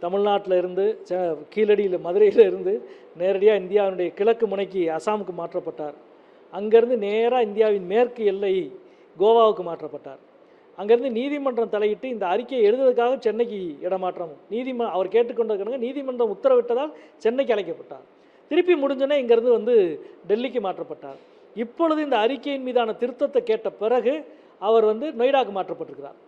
தமிழ்நாட்டில் இருந்து ச- கீழடியில் மதுரையில் இருந்து நேரடியாக இந்தியாவினுடைய கிழக்கு முனைக்கு அசாமுக்கு மாற்றப்பட்டார். அங்கேருந்து நேராக இந்தியாவின் மேற்கு எல்லை கோவாவுக்கு மாற்றப்பட்டார். அங்கேருந்து நீதிமன்றம் தலையிட்டு இந்த அறிக்கையை எழுதுவதற்காக சென்னைக்கு இடமாற்றம். நீதிம அவர் கேட்டுக்கொண்டதுக்காக நீதிமன்றம் உத்தரவிட்டதால் சென்னைக்கு அழைக்கப்பட்டார். திருப்பி முடிஞ்சோடனே இங்கேருந்து வந்து டெல்லிக்கு மாற்றப்பட்டார். இப்பொழுது இந்த அறிக்கையின் மீதான திருத்தத்தை கேட்ட பிறகு அவர் வந்து நொய்டாக்கு மாற்றப்பட்டிருக்கிறார்.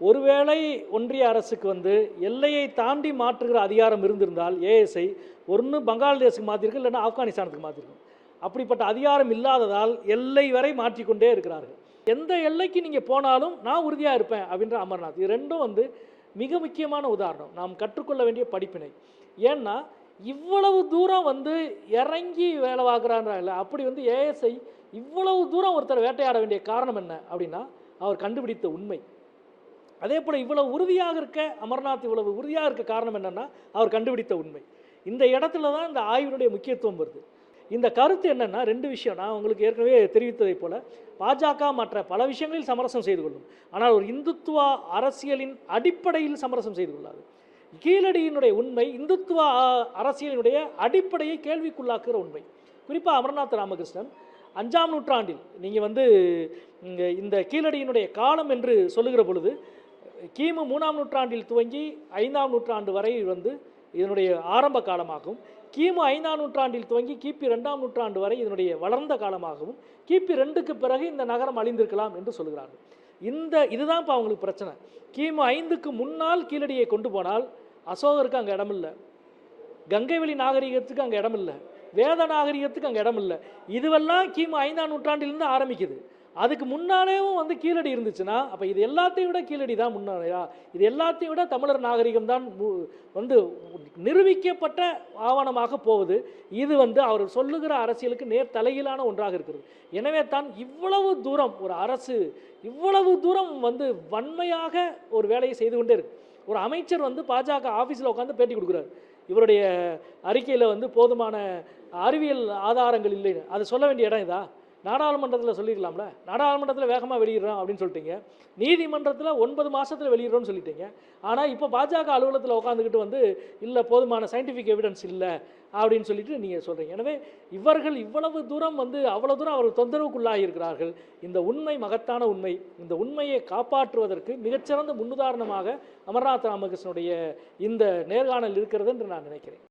ஒருவேளை ஒன்றிய அரசுக்கு வந்து எல்லையை தாண்டி மாற்றுகிற அதிகாரம் இருந்திருந்தால் ஏஎஸ்ஐ ஒன்று பங்களாதேஷுக்கு மாற்றிருக்கு இல்லைன்னா ஆப்கானிஸ்தானத்துக்கு மாற்றிருக்கும் அப்படிப்பட்ட அதிகாரம் இல்லாததால் எல்லை வரை மாற்றிக்கொண்டே இருக்கிறார்கள். எந்த எல்லைக்கு நீங்கள் போனாலும் நான் உறுதியாக இருப்பேன் அப்படின்ற அமர்நாத். இது ரெண்டும் வந்து மிக முக்கியமான உதாரணம். நாம் கற்றுக்கொள்ள வேண்டிய படிப்பினை. ஏன்னா இவ்வளவு தூரம் வந்து இறங்கி வேலை பார்க்குறான்றாங்கல்ல அப்படி வந்து ஏஎஸ்ஐ இவ்வளவு தூரம் ஒருத்தர் வேட்டையாட வேண்டிய காரணம் என்ன அப்படின்னா அவர் கண்டுபிடித்த உண்மை. அதே போல் இவ்வளவு உறுதியாக இருக்க அமர்நாத் இவ்வளவு உறுதியாக இருக்க காரணம் என்னென்னா அவர் கண்டுபிடித்த உண்மை. இந்த இடத்துல தான் இந்த ஆய்வினுடைய முக்கியத்துவம் வருது. இந்த கருத்து என்னென்னா ரெண்டு விஷயம். நான் உங்களுக்கு ஏற்கனவே தெரிவித்ததைப் போல் பாஜக மற்ற பல விஷயங்களில் சமரசம் செய்து கொள்ளும். ஆனால் ஒரு இந்துத்துவா அரசியலின் அடிப்படையில் சமரசம் செய்து கொள்ளாது. கீழடியினுடைய உண்மை இந்துத்துவ அரசியலினுடைய அடிப்படையை கேள்விக்குள்ளாக்குகிற உண்மை. குறிப்பாக அமர்நாத் ராமகிருஷ்ணன் அஞ்சாம் நூற்றாண்டில் நீங்கள் வந்து இந்த கீழடியினுடைய காலம் என்று சொல்லுகிற பொழுது கிமு மூணாம் நூற்றாண்டில் துவங்கி ஐந்தாம் நூற்றாண்டு வரை வந்து இதனுடைய ஆரம்ப காலமாகவும் கிமு ஐந்தாம் நூற்றாண்டில் துவங்கி கிபி ரெண்டாம் நூற்றாண்டு வரை இதனுடைய வளர்ந்த காலமாகவும் கிபி ரெண்டுக்கு பிறகு இந்த நகரம் அழிந்திருக்கலாம் என்று சொல்கிறார்கள். இந்த இதுதான் இப்போ அவங்களுக்கு பிரச்சனை. கிமு ஐந்துக்கு முன்னால் கீழடியை கொண்டு போனால் அசோகருக்கு அங்கே இடமில்லை. கங்கைவெளி நாகரிகத்துக்கு அங்கே இடமில்லை. வேத நாகரிகத்துக்கு அங்கே இடமில்லை. இதுவெல்லாம் கிமு ஐந்தாம் நூற்றாண்டிலிருந்து ஆரம்பிக்குது. அதுக்கு முன்னாலேயும் வந்து கீழடி இருந்துச்சுன்னா அப்போ இது எல்லாத்தையும் விட கீழடி தான் முன்னாடியா இது எல்லாத்தையும் விட தமிழர் நாகரிகம் தான் வந்து நிரூபிக்கப்பட்ட ஆவணமாக போகுது. இது வந்து அவர் சொல்லுகிற அரசியலுக்கு நேர் தலையிலான ஒன்றாக இருக்கிறது. எனவே தான் இவ்வளவு தூரம் ஒரு அரசு இவ்வளவு தூரம் வந்து வன்மையாக ஒரு வேலையை செய்து கொண்டே இருக்கு. ஒரு அமைச்சர் வந்து பாஜக ஆஃபீஸில் உட்காந்து பேட்டி கொடுக்குறாரு. இவருடைய அறிக்கையில் வந்து போதுமான அறிவியல் ஆதாரங்கள் இல்லைன்னு. அதை சொல்ல வேண்டிய இடம் இதா? நாடாளுமன்றத்தில் சொல்லிடலாம்ல நாடாளுமன்றத்தில் வேகமாக வெளியிடுறோம் அப்படின்னு சொல்லிட்டீங்க. நீதிமன்றத்தில் ஒன்பது மாதத்தில் வெளியிடுறோம்னு சொல்லிட்டீங்க. ஆனால் இப்போ பாஜக அலுவலகத்தில் உட்காந்துக்கிட்டு வந்து இல்லை போதுமான சயின்டிஃபிக் எவிடன்ஸ் இல்லை அப்படின்னு சொல்லிட்டு நீங்கள் சொல்கிறீங்க எனவே இவர்கள் இவ்வளவு தூரம் வந்து அவ்வளோ தூரம் அவர்கள் தொந்தரவுக்குள்ளாகி இருக்கிறார்கள் இந்த உண்மை மகத்தான உண்மை இந்த உண்மையை காப்பாற்றுவதற்கு மிகச்சிறந்த முன்னுதாரணமாக அமர்நாத் ராமகிருஷ்ணனுடைய இந்த நேர்காணல் இருக்கிறது என்று நான் நினைக்கிறேன்.